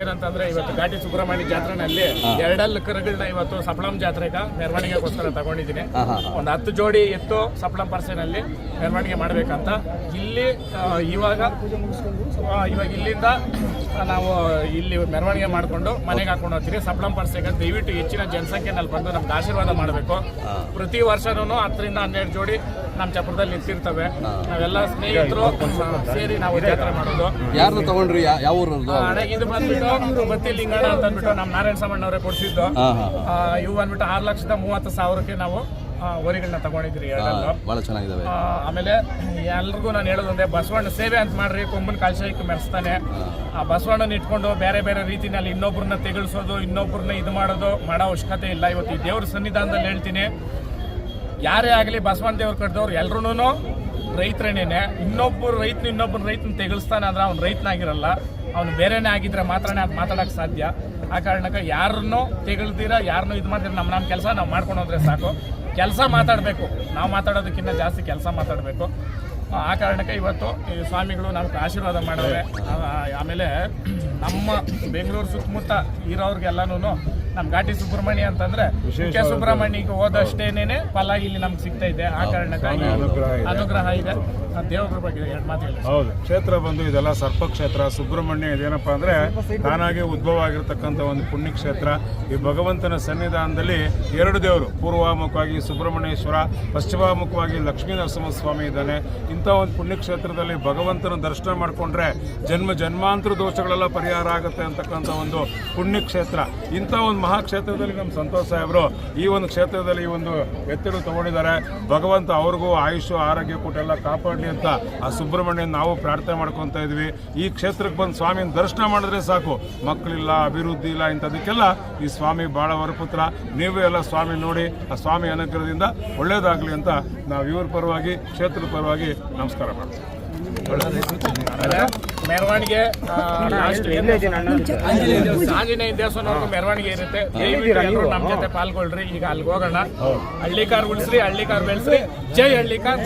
ಏನಂತಂದ್ರೆ ಇವತ್ತು ಘಾಟಿ ಸುಬ್ರಹ್ಮಣ್ಯ ಜಾತ್ರೆನಲ್ಲಿ ಎರಡಲ್ ಕರುಗಳನ್ನ ಇವತ್ತು ಸಪ್ಲಂ ಜಾತ್ರೆಗ ಮೆರವಣಿಗೆಗೋಸ್ಕರ ತಗೊಂಡಿದ್ದೀನಿ. ಒಂದು ಹತ್ತು ಜೋಡಿ ಎತ್ತು ಸಪ್ಲಂ ಪರ್ಸೆನಲ್ಲಿ ಮೆರವಣಿಗೆ ಮಾಡ್ಬೇಕಂತ. ಇಲ್ಲಿ ಆ, ಇವಾಗ ಆ, ಇವಾಗ ಇಲ್ಲಿಂದ ನಾವು ಇಲ್ಲಿ ಮೆರವಣಿಗೆ ಮಾಡಿಕೊಂಡು ಮನೆಗೆ ಹಾಕೊಂಡು ಹೋಗ್ತೀವಿ. ಸಪ್ಲಂ ಪರ್ಸೆಗೆ ದಯವಿಟ್ಟು ಹೆಚ್ಚಿನ ಜನಸಂಖ್ಯೆನಲ್ಲಿ ಬಂದು ನಮ್ಗೆ ಆಶೀರ್ವಾದ ಮಾಡಬೇಕು. ಪ್ರತಿ ವರ್ಷನೂ ಹತ್ತರಿಂದ ಹನ್ನೆರಡು ಜೋಡಿ ನಮ್ಮ ಚಪ್ರದಲ್ಲಿ ನಿಂತಿರ್ತವೆ. ನಾವೆಲ್ಲ ಸ್ನೇಹಿತರು ಸೇರಿ ನಾವು ಜಾತ್ರೆ ಮಾಡೋದು. ಯಾರು ತಗೊಂಡ್ರಿ? ಯಾವ ಅಣ್ಣ, ಇದು ಬಂದ್ಬಿಟ್ಟು ಬತ್ತಿ ಲಿಂಗಣ ಅಂತ ಅಂದ್ಬಿಟ್ಟು ನಮ್ಮ ನಾರಾಯಣ ಸಾಮಣ್ಣವರೇ ಕೊಡಿಸಿದ್ದು. ಇವು ಬಂದ್ಬಿಟ್ಟು ಆರು ಲಕ್ಷದ ಮೂವತ್ತು ಸಾವಿರಕ್ಕೆ ನಾವು ಹೊರಿಗಳನ್ನ ತಗೊಂಡಿದ್ರಿ ಬಹಳ ಚೆನ್ನಾಗಿದಾವೆ. ಆಮೇಲೆ ಎಲ್ರಿಗೂ ನಾನು ಹೇಳೋದಂದ್ರೆ ಬಸವಣ್ಣ ಸೇವೆ ಅಂತ ಮಾಡ್ರಿ ಕೊಂಬನ್ ಕಾಲ್ಶಾಯಿಕ್ ಮೆರೆಸ್ತಾನೆ. ಆ ಬಸವಣ್ಣನ ಇಟ್ಕೊಂಡು ಬೇರೆ ಬೇರೆ ರೀತಿನಲ್ಲಿ ಇನ್ನೊಬ್ಬರನ್ನ ತೆಗಳಿಸೋದು ಇನ್ನೊಬ್ಬರನ್ನ ಇದು ಮಾಡೋದು ಮಾಡೋ ಅವಶ್ಯಕತೆ ಇಲ್ಲ. ಇವತ್ತು ಈ ದೇವ್ರ ಸನ್ನಿಧಾನದಲ್ಲಿ ಹೇಳ್ತೀನಿ. ಯಾರೇ ಆಗಲಿ ಬಸವಣ್ಣ ದೇವ್ರ ಕಟ್ಟಿದವ್ರು ಎಲ್ರೂ ರೈತರೇನೇನೆ. ಇನ್ನೊಬ್ಬರು ರೈತನ ಇನ್ನೊಬ್ಬರು ರೈತನ ತೆಗಲ್ಸ್ತಾನೆ ಅಂದ್ರೆ ಅವ್ನು ರೈತನಾಗಿರಲ್ಲ. ಅವ್ನು ಬೇರೆನೇ ಆಗಿದ್ರೆ ಮಾತ್ರನೇ ಅದು ಮಾತಾಡೋಕೆ ಸಾಧ್ಯ. ಆ ಕಾರಣಕ್ಕೆ ಯಾರನ್ನು ತೆಗಳ್ದಿರ ಯಾರನ್ನೂ ಇದು ಮಾಡ್ತೀರ ನಮ್ಮ ನಮ್ಮ ಕೆಲಸ ನಾವು ಮಾಡ್ಕೊಂಡು ಹೋದ್ರೆ ಸಾಕು. ಕೆಲಸ ಮಾತಾಡಬೇಕು. ನಾವು ಮಾತಾಡೋದಕ್ಕಿಂತ ಜಾಸ್ತಿ ಕೆಲಸ ಮಾತಾಡಬೇಕು. ಆ ಕಾರಣಕ್ಕೆ ಇವತ್ತು ಈ ಸ್ವಾಮಿಗಳು ನಮ್ಗೆ ಆಶೀರ್ವಾದ ಮಾಡಿದ್ರೆ ಆಮೇಲೆ ನಮ್ಮ ಬೆಂಗಳೂರು ಸುತ್ತಮುತ್ತ ಇರೋರ್ಗೆಲ್ಲಾನು ನಮ್ಮ ಘಾಟಿ ಸುಬ್ರಹ್ಮಣ್ಯ ಅಂತಂದ್ರೆ ಕೆ ಸುಬ್ರಹ್ಮಣ್ಯಕ್ಕೆ ಹೋದಷ್ಟೇನೆ ಫಲ ಇಲ್ಲಿ ನಮ್ಗೆ ಸಿಗ್ತಾ ಇದೆ ಆ ಕಾರಣಕ್ಕಾಗಿ ಅನುಗ್ರಹ ಇದೆ. ದೇವರ ಬಗ್ಗೆ ಎರಡು ಮಾತು ಹೌದು. ಕ್ಷೇತ್ರ ಬಂದು ಇದೆಲ್ಲ ಸರ್ಪ ಕ್ಷೇತ್ರ ಸುಬ್ರಹ್ಮಣ್ಯ ಇದೇನಪ್ಪ ಅಂದ್ರೆ ತಾನಾಗಿ ಉದ್ಭವ ಆಗಿರ್ತಕ್ಕಂಥ ಒಂದು ಪುಣ್ಯ ಕ್ಷೇತ್ರ ಈ ಭಗವಂತನ ಸನ್ನಿಧಾನದಲ್ಲಿ ಎರಡು ದೇವರು ಪೂರ್ವಾಮುಖವಾಗಿ ಸುಬ್ರಹ್ಮಣ್ಯೇಶ್ವರ ಪಶ್ಚಿಮಾಮುಖವಾಗಿ ಲಕ್ಷ್ಮೀ ನರಸಿಂಹ ಸ್ವಾಮಿ ಇದ್ದಾನೆ. ಇಂಥ ಒಂದು ಪುಣ್ಯ ಕ್ಷೇತ್ರದಲ್ಲಿ ಭಗವಂತನ ದರ್ಶನ ಮಾಡಿಕೊಂಡ್ರೆ ಜನ್ಮ ಜನ್ಮಾಂತರ ದೋಷಗಳೆಲ್ಲ ಪರಿಹಾರ ಆಗುತ್ತೆ ಅಂತಕ್ಕಂಥ ಒಂದು ಪುಣ್ಯಕ್ಷೇತ್ರ. ಇಂಥ ಒಂದು ಮಹಾಕ್ಷೇತ್ರದಲ್ಲಿ ನಮ್ಮ ಸಂತೋಷ್ ಸಾಹೇಬರು ಈ ಒಂದು ಕ್ಷೇತ್ರದಲ್ಲಿ ಈ ಒಂದು ಎತ್ತಿಡು ತಗೊಂಡಿದ್ದಾರೆ. ಭಗವಂತ ಅವ್ರಿಗೂ ಆಯುಷು, ಆರೋಗ್ಯ ಕೊಟ್ಟೆಲ್ಲ ಕಾಪಾಡಲಿ ಅಂತ ಆ ಸುಬ್ರಹ್ಮಣ್ಯ ನಾವು ಪ್ರಾರ್ಥನೆ ಮಾಡ್ಕೊತಾ ಇದ್ವಿ. ಈ ಕ್ಷೇತ್ರಕ್ಕೆ ಬಂದು ಸ್ವಾಮಿನ ದರ್ಶನ ಮಾಡಿದ್ರೆ ಸಾಕು. ಮಕ್ಕಳಿಲ್ಲ, ಅಭಿವೃದ್ಧಿ ಇಲ್ಲ ಇಂಥದಕ್ಕೆಲ್ಲ ಈ ಸ್ವಾಮಿ ಭಾಳ ವರಪುತ್ರ. ನೀವೇ ಎಲ್ಲ ಸ್ವಾಮಿ ನೋಡಿ, ಆ ಸ್ವಾಮಿ ಅನುಗ್ರಹದಿಂದ ಒಳ್ಳೇದಾಗಲಿ ಅಂತ ನಾವು ಇವ್ರ ಪರವಾಗಿ, ಕ್ಷೇತ್ರದ ಪರವಾಗಿ ನಮಸ್ಕಾರ ಮಾಡ್ತೀವಿ. ಮೆರವಣಿಗೆ ಆಂಜನೇಯ ದೇವಸ್ಥಾನವರೆಗೂ ಮೆರವಣಿಗೆ ಇರುತ್ತೆ. ದಯವಿಟ್ಟು ನಮ್ಮ ಜೊತೆ ಪಾಲ್ಗೊಳ್ರಿ. ಈಗ ಅಲ್ಲಿಗೆ ಹೋಗೋಣ. ಹಳ್ಳಿ ಕಾರ್ ಉಳಿಸ್ರಿ ಹಳ್ಳಿ ಕಾರ್ ಬೆಳೆಸ್ರಿ. ಜೈ ಹಳ್ಳಿ ಕಾರ್